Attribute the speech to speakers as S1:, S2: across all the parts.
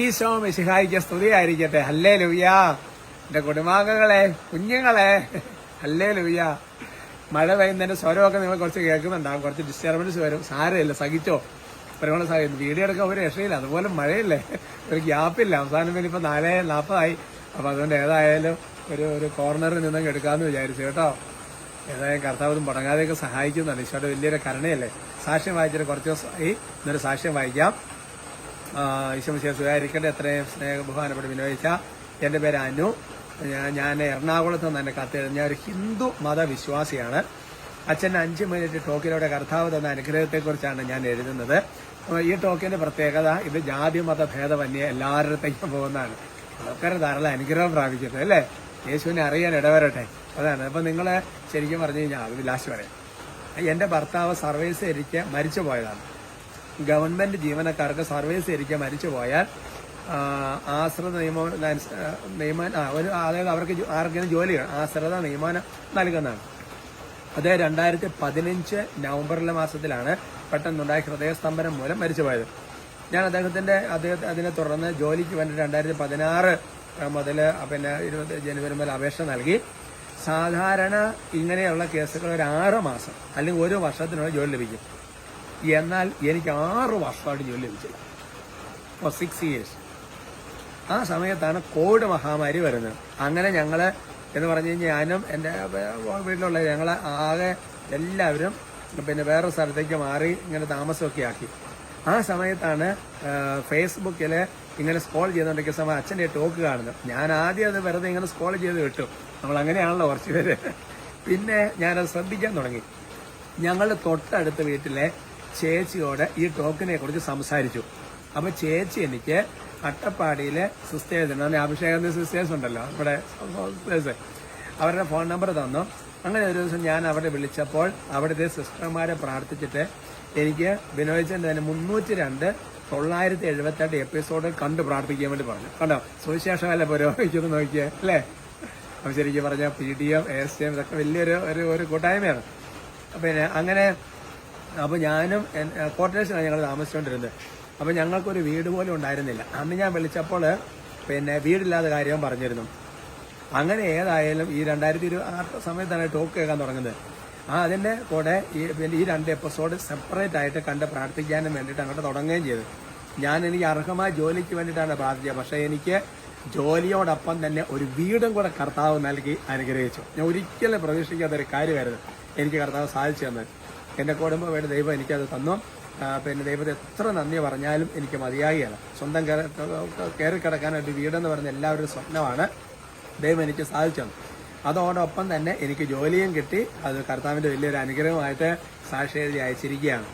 S1: ഈശോ മിശിഹായിക്ക് സ്തുതിയായിരിക്കട്ടെ. അല്ലേ ലുയ്യ എന്റെ കുടുംബാംഗങ്ങളെ കുഞ്ഞുങ്ങളെ. അല്ലേ ലുയ്യ മഴ പെയ്യുന്നതിന്റെ സ്വരമൊക്കെ നിങ്ങൾ കുറച്ച് കേൾക്കുന്നുണ്ടാവും. കുറച്ച് ഡിസ്റ്റർബൻസ് വരും. സാരമില്ല. സഹിച്ചോ? പരിപാടി സഹിക്കുന്നു വീഡിയോ എടുക്കാൻ ഒരു രക്ഷയില്ല. അതുപോലെ മഴയില്ലേ? ഒരു ഗ്യാപ്പില്ല അവസാനം പിന്നെ ഇപ്പൊ നാലേ നാൽപ്പതായി. അപ്പൊ അതുകൊണ്ട് ഏതായാലും ഒരു ഒരു കോർണറിൽ നിന്നൊക്കെ എടുക്കാമെന്ന് വിചാരിച്ചു കേട്ടോ. ഏതായാലും കർത്താവ് മുടങ്ങാതെയൊക്കെ സഹായിക്കുന്നുണ്ട്. ഈശോയുടെ വലിയൊരു കരുണയല്ലേ? സാക്ഷ്യം വായിച്ചിട്ട് കുറച്ച് ദിവസമായി ഇന്നൊരു സാക്ഷ്യം വായിക്കാം. ഈശോമിശിയെ സ്വീകരിക്കേണ്ട എത്രയും സ്നേഹ ബഹുമാനപ്പെട്ട് വിനിയോഗിച്ച എന്റെ പേര് അനു. ഞാൻ ഞാൻ എറണാകുളത്ത് നിന്ന് തന്നെ കത്തെഴുതി ഞാൻ ഒരു ഹിന്ദു മതവിശ്വാസിയാണ്. അച്ഛൻ അഞ്ച് മിനിറ്റ് ടോക്കിലൂടെ കർത്താവ് തന്ന അനുഗ്രഹത്തെക്കുറിച്ചാണ് ഞാൻ എഴുതുന്നത്. ഈ ടോക്കിന്റെ പ്രത്യേകത ഇത് ജാതി മത ഭേദമന്യേ എല്ലാവരുടെയും പോകുന്നതാണ്. ആൾക്കാർ ധാരാളം അനുഗ്രഹം പ്രാപിക്കട്ടെ അല്ലേ? യേശുവിനെ അറിയാൻ ഇടവരട്ടെ. അതാണ്. അപ്പം നിങ്ങൾ ശരിക്കും പറഞ്ഞു കഴിഞ്ഞാൽ അത് ലാസ്റ്റ് പറയാം. എന്റെ ഭർത്താവ് സർവീസ് ഇരിക്കെ മരിച്ചു പോയതാണ് ഗവൺമെന്റ് ജീവനക്കാർക്ക് സർവീസ് ഇരിക്കെ മരിച്ചു പോയാൽ ആശ്രിത നിയമം നിയമം അതായത് അവർക്ക് ആർക്കും ജോലി ആശ്രിത നിയമനം നൽകുന്നതാണ്. അത് രണ്ടായിരത്തി പതിനഞ്ച് നവംബറിലെ മാസത്തിലാണ് പെട്ടെന്നുണ്ടായ ഹൃദയസ്തംഭനം മൂലം മരിച്ചുപോയത് ഞാൻ അദ്ദേഹത്തിന്റെ അദ്ദേഹത്തെ അതിനെ തുടർന്ന് ജോലിക്ക് വേണ്ടി രണ്ടായിരത്തി പതിനാറ് മുതൽ പിന്നെ ഇരുപത് ജനുവരി മുതൽ അപേക്ഷ നൽകി. സാധാരണ ഇങ്ങനെയുള്ള കേസുകൾ ഒരു ആറ് മാസം അല്ലെങ്കിൽ ഒരു വർഷത്തിനുള്ളിൽ ജോലി ലഭിക്കും. എന്നാൽ എനിക്ക് ആറ് വർഷമായിട്ട് ജോലി ലഭിച്ചില്ല. ഫോർ സിക്സ് ഇയേഴ്സ് ആ സമയത്താണ് കോവിഡ് മഹാമാരി വരുന്നത്. അങ്ങനെ ഞങ്ങൾ എന്ന് പറഞ്ഞു കഴിഞ്ഞാൽ ഞാനും എന്റെ വീട്ടിലുള്ള ഞങ്ങൾ ആകെ എല്ലാവരും പിന്നെ വേറെ സ്ഥലത്തേക്ക് മാറി ഇങ്ങനെ താമസമൊക്കെ ആക്കി. ആ സമയത്താണ് ഫേസ്ബുക്കിൽ ഇങ്ങനെ സ്ക്രോൾ ചെയ്തുകൊണ്ടിരിക്കുന്ന സമയം അച്ഛന്റെ ടോക്ക് കാണുന്നു ഞാൻ ആദ്യം അത് വെറുതെ ഇങ്ങനെ സ്ക്രോൾ ചെയ്ത് വിട്ടു നമ്മൾ അങ്ങനെയാണല്ലോ കുറച്ച് പേര്. പിന്നെ ഞാനത് ശ്രദ്ധിക്കാൻ തുടങ്ങി. ഞങ്ങളുടെ തൊട്ടടുത്ത വീട്ടിലെ ചേച്ചിയോട് ഈ ടോക്കിനെ കുറിച്ച് സംസാരിച്ചു. അപ്പൊ ചേച്ചി എനിക്ക് അട്ടപ്പാടിയിലെ സിസ്റ്റേഴ്സ് ഉണ്ട് അഭിഷേകം സിസ്റ്റേഴ്സ് ഉണ്ടല്ലോ ഇവിടെ സിസ്റ്റേഴ്സ്. അവരുടെ ഫോൺ നമ്പർ തന്നു. അങ്ങനെ ഒരു ദിവസം ഞാൻ അവിടെ വിളിച്ചപ്പോൾ അവിടുത്തെ സിസ്റ്റർമാരെ പ്രാർത്ഥിച്ചിട്ട് എനിക്ക് ബിനോയിച്ചന്റെ തന്നെ മുന്നൂറ്റി രണ്ട് തൊള്ളായിരത്തി എഴുപത്തെട്ട് എപ്പിസോഡ് കണ്ട് പ്രാർത്ഥിക്കാൻ വേണ്ടി പറഞ്ഞു. കണ്ടോ? സുവിശേഷമല്ല പുരോഗമിക്കുന്നു നോക്കിയേ അല്ലേ? അപ്പം ശരിക്കും പറഞ്ഞാൽ P D M S M ഇതൊക്കെ വലിയൊരു ഒരു ഒരു കൂട്ടായ്മയാണ്. പിന്നെ അങ്ങനെ അപ്പൊ ഞാനും ക്വാർട്ടേഴ്സിലാണ് ഞങ്ങൾ താമസിച്ചുകൊണ്ടിരുന്നത് അപ്പൊ ഞങ്ങൾക്കൊരു വീട് പോലും ഉണ്ടായിരുന്നില്ല. അന്ന് ഞാൻ വിളിച്ചപ്പോൾ പിന്നെ വീടില്ലാത്ത കാര്യം പറഞ്ഞിരുന്നു. അങ്ങനെ ഏതായാലും ഈ രണ്ടായിരത്തി ഇരുപത് ആ സമയത്താണ് ടോക്ക് കേൾക്കാൻ തുടങ്ങുന്നത്. ആ അതിന്റെ കൂടെ ഈ ഈ രണ്ട് എപ്പിസോഡ് സെപ്പറേറ്റ് ആയിട്ട് കണ്ട് പ്രാർത്ഥിക്കാനും വേണ്ടിയിട്ട് അങ്ങോട്ട് തുടങ്ങുകയും ചെയ്തു. ഞാൻ എനിക്ക് അർഹമായ ജോലിക്ക് വേണ്ടിയിട്ടാണ് പ്രാർത്ഥിച്ചത്. പക്ഷേ എനിക്ക് ജോലിയോടൊപ്പം തന്നെ ഒരു വീടും കൂടെ കർത്താവ് നൽകി അനുഗ്രഹിച്ചു. ഞാൻ ഒരിക്കലും പ്രതീക്ഷിക്കാത്ത ഒരു കാര്യമായിരുന്നു എനിക്ക് കർത്താവ് സാധിച്ചു തന്നത്. എന്റെ കുടുംബം വേണ്ട ദൈവം എനിക്കത് തന്നു? പിന്നെ ദൈവത്തെ എത്ര നന്ദി പറഞ്ഞാലും എനിക്ക് മതിയാകുകയാണ് സ്വന്തം കയറി കിടക്കാനായിട്ട് വീടെന്ന് പറഞ്ഞ എല്ലാവരും സ്വപ്നമാണ് ദൈവം എനിക്ക് സാധിച്ചത്. അതോടൊപ്പം തന്നെ എനിക്ക് ജോലിയും കിട്ടി. അത് കർത്താവിന്റെ വലിയൊരു അനുഗ്രഹമായിട്ട് സാക്ഷി അയച്ചിരിക്കുകയാണ്.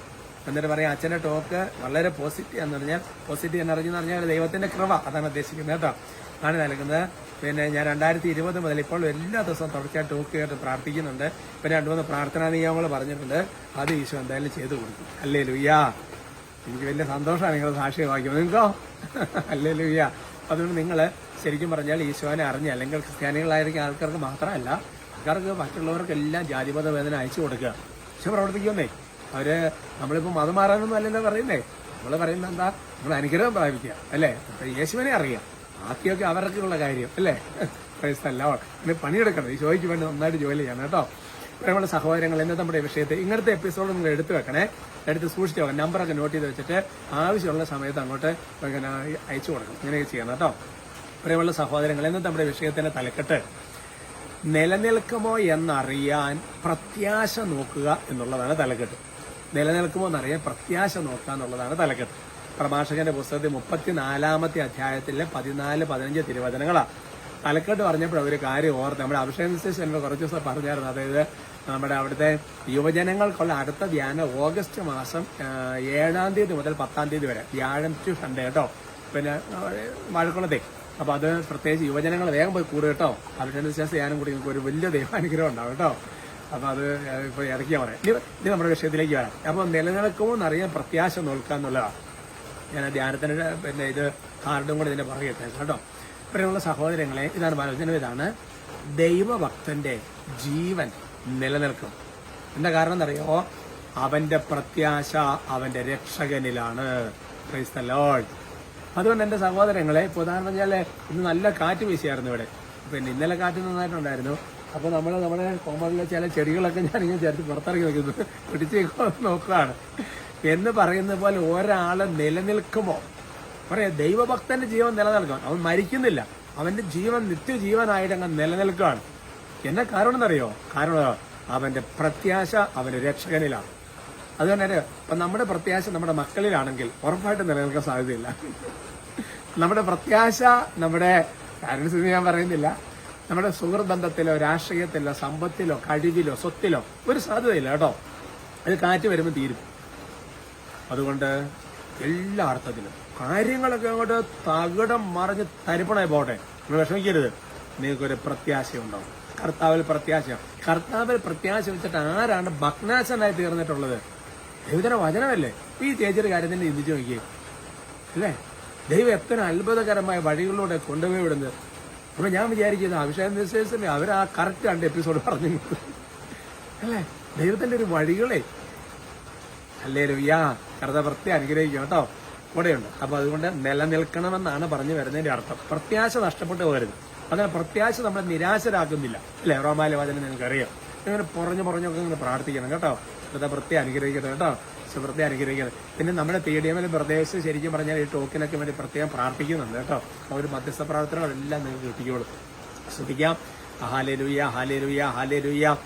S1: എന്നിട്ട് പറയാം അച്ഛന്റെ ടോക്ക് വളരെ പോസിറ്റീവ് എന്ന് പറഞ്ഞാൽ പോസിറ്റീവ് എനർജി എന്ന് പറഞ്ഞാൽ ദൈവത്തിന്റെ കൃപ. അതാണ് ഉദ്ദേശിക്കുന്നത് കേട്ടോ. ആണ് നൽകുന്നത്. പിന്നെ ഞാൻ രണ്ടായിരത്തി ഇരുപത് മുതൽ ഇപ്പോൾ എല്ലാ ദിവസവും തുടർച്ചയായിട്ട് ടോക്ക് കേട്ട് പ്രാർത്ഥിക്കുന്നുണ്ട്. പിന്നെ രണ്ടു മൂന്ന് പ്രാർത്ഥനാ നിയമങ്ങൾ പറഞ്ഞിട്ടുണ്ട്. അത് ഈശോ എന്തായാലും ചെയ്തു കൊടുക്കും. അല്ലേ ലുയ്യാ എനിക്ക് വലിയ സന്തോഷമാണ് നിങ്ങൾ സാക്ഷി വായിക്കുന്നത് നിങ്ങൾക്കോ? അല്ലേ ലുയ്യ അതുകൊണ്ട് നിങ്ങൾ ശരിക്കും പറഞ്ഞാൽ ഈശോനെ അറിഞ്ഞ അല്ലെങ്കിൽ ക്രിസ്ത്യാനികളായിരിക്കും ആൾക്കാർക്ക് മാത്രമല്ല ആൾക്കാർക്ക് മറ്റുള്ളവർക്കെല്ലാം ജാതിമത വേദന അയച്ചു കൊടുക്കുക. പക്ഷെ പ്രവർത്തിക്കുന്നേ അവർ നമ്മളിപ്പോൾ മതം മാറാനൊന്നും അല്ലല്ലോ പറയുന്നേ. നമ്മൾ പറയുന്നത് എന്താ? നമ്മൾ അനുഗ്രഹം പ്രാപിക്കുക. അല്ലേ? യേശുവിനെ അറിയാം. ബാക്കിയൊക്കെ അവർക്കുള്ള കാര്യം അല്ലേ? പ്രശ്നമല്ല പിന്നെ പണിയെടുക്കണം. ഈ ചോദിക്ക് വേണ്ടി നന്നായിട്ട് ജോലി ചെയ്യണം കേട്ടോ. നമ്മുടെ സഹോദരങ്ങൾ എന്നെ നമ്മുടെ വിഷയത്തെ ഇങ്ങനത്തെ എപ്പിസോഡ് നിങ്ങൾ എടുത്തു വെക്കണേ. എടുത്ത് സൂക്ഷിച്ചു വെക്കണം. നമ്പറൊക്കെ നോട്ട് ചെയ്ത് വെച്ചിട്ട് ആവശ്യമുള്ള സമയത്ത് അങ്ങോട്ട് ഇങ്ങനെ അയച്ചു കൊടുക്കണം. ഇങ്ങനെയൊക്കെ ചെയ്യണം കേട്ടോ. പ്രിയമുള്ള സഹോദരങ്ങൾ എന്നെ നമ്മുടെ വിഷയത്തിന്റെ തലക്കെട്ട്. നിലനിൽക്കുമോ എന്നറിയാൻ പ്രത്യാശ നോക്കുക എന്നുള്ളതാണ് തലക്കെട്ട്. നിലനിൽക്കുമോ എന്നറിയാൻ പ്രത്യാശ നോക്കുക എന്നുള്ളതാണ് തലക്കെട്ട്. പ്രഭാഷകന്റെ പുസ്തകത്തിൽ മുപ്പത്തിനാലാമത്തെ അധ്യായത്തിലെ പതിനാല് പതിനഞ്ച് തിരുവചനങ്ങളാണ്. തലക്കെട്ട് പറഞ്ഞപ്പോൾ ഒരു കാര്യം ഓർത്ത് നമ്മുടെ അഭിഷേക് സെന്റർ കുറച്ച് ദിവസം പറഞ്ഞായിരുന്നു. അതായത് നമ്മുടെ അവിടുത്തെ യുവജനങ്ങൾക്കുള്ള അടുത്ത ധ്യാനം ഓഗസ്റ്റ് മാസം ഏഴാം തീയതി മുതൽ പത്താം തീയതി വരെ. വ്യാഴം ടു സൺഡേ കേട്ടോ. പിന്നെ വാഴക്കുളത്തെ അപ്പൊ അത് പ്രത്യേകിച്ച് യുവജനങ്ങൾ വേഗം പോയി കൂടുക കേട്ടോ. അഭിഷേക് ശേഷം ഞാനും കൂടി ഒരു വലിയ ദൈവാനുഗ്രഹം ഉണ്ടാവും കേട്ടോ. അപ്പൊ അത് ഇപ്പൊ ഇറക്കിയാ പറയാം ഇനി നമ്മുടെ വിഷയത്തിലേക്ക് വരാം. അപ്പൊ നിലനിൽക്കുമോ എന്നറിയാൻ പ്രത്യാശ നോക്കുക എന്നുള്ളതാണ് ഞാൻ ധ്യാനത്തിന്റെ പിന്നെ ഇത് കാർഡും കൂടെ ഇതിന്റെ പുറകെ ഇട്ടേക്കാം കേട്ടോ. പ്രിയമുള്ള സഹോദരങ്ങളെ ഇതാണ് ആലോചന ഇതാണ്. ദൈവഭക്തന്റെ ജീവൻ നിലനിൽക്കും. എന്താ കാരണം എന്നറിയോ? അവന്റെ പ്രത്യാശ അവന്റെ രക്ഷകനിലാണ്. അതുകൊണ്ട് എന്റെ സഹോദരങ്ങളെ ഇപ്പോൾ ഉദാഹരണം പറഞ്ഞാൽ ഇന്ന് നല്ല കാറ്റ് വീശിയായിരുന്നു ഇവിടെ. പിന്നെ ഇന്നലെ കാറ്റ് നന്നായിട്ടുണ്ടായിരുന്നു. അപ്പോൾ നമ്മൾ നമ്മുടെ കോമറിലെ ചില ചെടികളൊക്കെ ഞാൻ ഇങ്ങനെ ചേർത്ത് പുറത്തിറങ്ങി വെക്കുന്നു. പിടിച്ച് നോക്കുകയാണ് എന്ന് പറയുന്ന പോലെ ഒരാളെ നിലനിൽക്കുമോ? പറയാ ദൈവഭക്തന്റെ ജീവൻ നിലനിൽക്കണം. അവൻ മരിക്കുന്നില്ല. അവന്റെ ജീവൻ നിത്യജീവനായിട്ട് അങ്ങ് നിലനിൽക്കുകയാണ്. എന്നെ കാരണം എന്നറിയോ കാരണം അവന്റെ പ്രത്യാശ അവന്റെ രക്ഷകനിലാണ്. അതുകൊണ്ട് തന്നെ ഇപ്പൊ നമ്മുടെ പ്രത്യാശ നമ്മുടെ മക്കളിലാണെങ്കിൽ ഉറപ്പായിട്ട് നിലനിൽക്കാൻ സാധ്യതയില്ല. നമ്മുടെ പ്രത്യാശ നമ്മുടെ പാരന്റ്സ് ഞാൻ പറയുന്നില്ല. നമ്മുടെ സുഹൃത്ത് ബന്ധത്തിലോ രാഷ്ട്രീയത്തിലോ സമ്പത്തിലോ കഴിവിലോ സ്വത്തിലോ ഒരു സാധ്യതയില്ല കേട്ടോ. അത് കാറ്റ് വരുമ്പോൾ തീരും. അതുകൊണ്ട് എല്ലാ അർത്ഥത്തിലും കാര്യങ്ങളൊക്കെ അങ്ങോട്ട് തകിടം മറിഞ്ഞ് തരിപ്പണായി പോട്ടെ. നിങ്ങൾ വിഷമിക്കരുത്. നിങ്ങൾക്കൊരു പ്രത്യാശ ഉണ്ടാവും. കർത്താവിൽ പ്രത്യാശ കർത്താവിൽ പ്രത്യാശ വെച്ചിട്ട് ആരാണ് ഭഗ്നാശനായി തീർന്നിട്ടുള്ളത്? ദൈവത്തിന്റെ വചനമല്ലേ? ഈ ചേച്ചിയുടെ കാര്യം തന്നെ ചിന്തിച്ചു നോക്കിയേ. അല്ലേ? ദൈവം എത്ര അത്ഭുതകരമായ വഴികളിലൂടെ കൊണ്ടുപോയി വിടുന്നത്. അപ്പൊ ഞാൻ വിചാരിക്കുന്നത് അഭിഷേകം നിശ്ചയിച്ചല്ലേ അവർ ആ കറക്റ്റ് രണ്ട് എപ്പിസോഡ് പറഞ്ഞു അല്ലേ? ദൈവത്തിന്റെ ഒരു വഴികളെ അല്ലേ കറുത പ്രത്യേക അനുഗ്രഹിക്കും കേട്ടോ. കൂടെയുണ്ട് അപ്പൊ അതുകൊണ്ട് നിലനിൽക്കണമെന്നാണ് പറഞ്ഞു വരുന്നതിന്റെ അർത്ഥം. പ്രത്യാശ നഷ്ടപ്പെട്ടു പോകരുത്. അങ്ങനെ പ്രത്യാശ നമ്മളെ നിരാശരാക്കുന്നില്ല. അല്ലേ? റോമാല വചനം നിങ്ങൾക്ക് അറിയാം ഇങ്ങനെ പുറഞ്ഞു പുറഞ്ഞൊക്കെ ഇങ്ങനെ പ്രാർത്ഥിക്കണം കേട്ടോ. വെറുതെ പ്രത്യേക അനുഗ്രഹിക്കണം കേട്ടോ. സുഹൃത്തെ അനുഗ്രഹിക്കണം പിന്നെ നമ്മുടെ പി ഡി എമ്മിലെ പ്രദേശം ശരിക്കും പറഞ്ഞാൽ ഈ ടോക്കിനൊക്കെ വേണ്ടി പ്രത്യേകം പ്രാർത്ഥിക്കുന്നുണ്ട് കേട്ടോ. ആ ഒരു മധ്യസ്ഥ പ്രാർത്ഥനകളെല്ലാം നിങ്ങൾക്ക് കിട്ടിക്കോളും. ശ്രദ്ധിക്കാം. ഹാലേലുയ്യ ഹാലേലുയ്യ ഹാലേലുയ്യ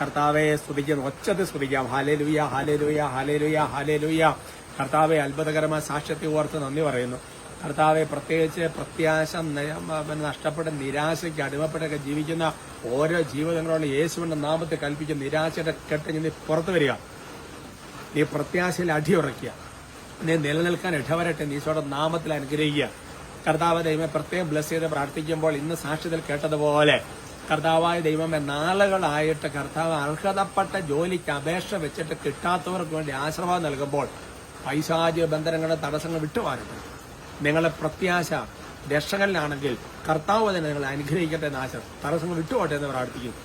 S1: കർത്താവെ സ്തുതിക്കുന്നു. ഒച്ചത്തിൽ സ്തുതിക്കാം. ഹാലേലുയ്യ ഹാലേലുയ്യ ഹാലേലുയ്യ ഹാലേലുയ്യ കർത്താവെ അത്ഭുതകരമായ സാക്ഷ്യത്തെ ഓർത്ത് നന്ദി പറയുന്നു. കർത്താവെ പ്രത്യേകിച്ച് പ്രത്യാശ നഷ്ടപ്പെട്ട് നിരാശയ്ക്ക് അടിമപ്പെട്ടൊക്കെ ജീവിക്കുന്ന ഓരോ ജീവിതങ്ങളോട് യേശുവിന്റെ നാമത്തെ കൽപ്പിക്കുന്ന നിരാശയുടെ കെട്ട് നീ പുറത്തു വരിക. നീ പ്രത്യാശയിൽ അടിയുറയ്ക്കുക നീ നിലനിൽക്കാൻ ഇടവരട്ടെ. നീശോയുടെ നാമത്തിൽ അനുഗ്രഹിക്കുക. കർത്താവ് ദൈവം പ്രത്യേകം ബ്ലസ് ചെയ്ത് പ്രാർത്ഥിക്കുമ്പോൾ ഇന്ന് സാക്ഷ്യത്തിൽ കേട്ടതുപോലെ കർത്താവായ ദൈവം നാളുകളായിട്ട് കർത്താവ് അർഹതപ്പെട്ട ജോലിക്ക് അപേക്ഷ വെച്ചിട്ട് കിട്ടാത്തവർക്ക് വേണ്ടി ആശ്രമം നൽകുമ്പോൾ പൈശാചിക ബന്ധനങ്ങളുടെ തടസ്സങ്ങൾ വിട്ടുമാറട്ടെ നിങ്ങളുടെ പ്രത്യാശ രക്ഷകനിലാണെങ്കിൽ കർത്താവ് തന്നെ നിങ്ങളെ അനുഗ്രഹിക്കട്ടെ എന്ന് ആശ തടസ്സങ്ങൾ വിട്ടുപോട്ടെ എന്ന് പ്രാർത്ഥിക്കുന്നു.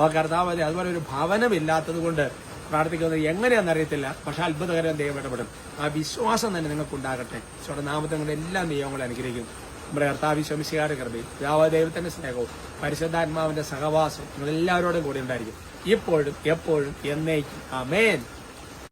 S1: ആ കർത്താവ് അതെ അതുപോലെ ഒരു ഭവനമില്ലാത്തത് കൊണ്ട് പ്രാർത്ഥിക്കുന്നത് എങ്ങനെയാണെന്ന് അറിയത്തില്ല. പക്ഷെ അത്ഭുതകരം ദൈവം ഇടപെടും. ആ വിശ്വാസം തന്നെ നിങ്ങൾക്ക് ഉണ്ടാകട്ടെ ഈശോയുടെ നാമത്തെ എല്ലാ നിയമങ്ങളും അനുഗ്രഹിക്കും നമ്മുടെ കർത്താവ് ശമിശികാരുടെ കൃപയും ദൈവത്തിന്റെ സ്നേഹവും പരിശുദ്ധാത്മാവിന്റെ സഹവാസവും നിങ്ങൾ എല്ലാവരോടും കൂടി ഉണ്ടായിരിക്കും. ഇപ്പോഴും എപ്പോഴും എന്നേക്കും. അമേൻ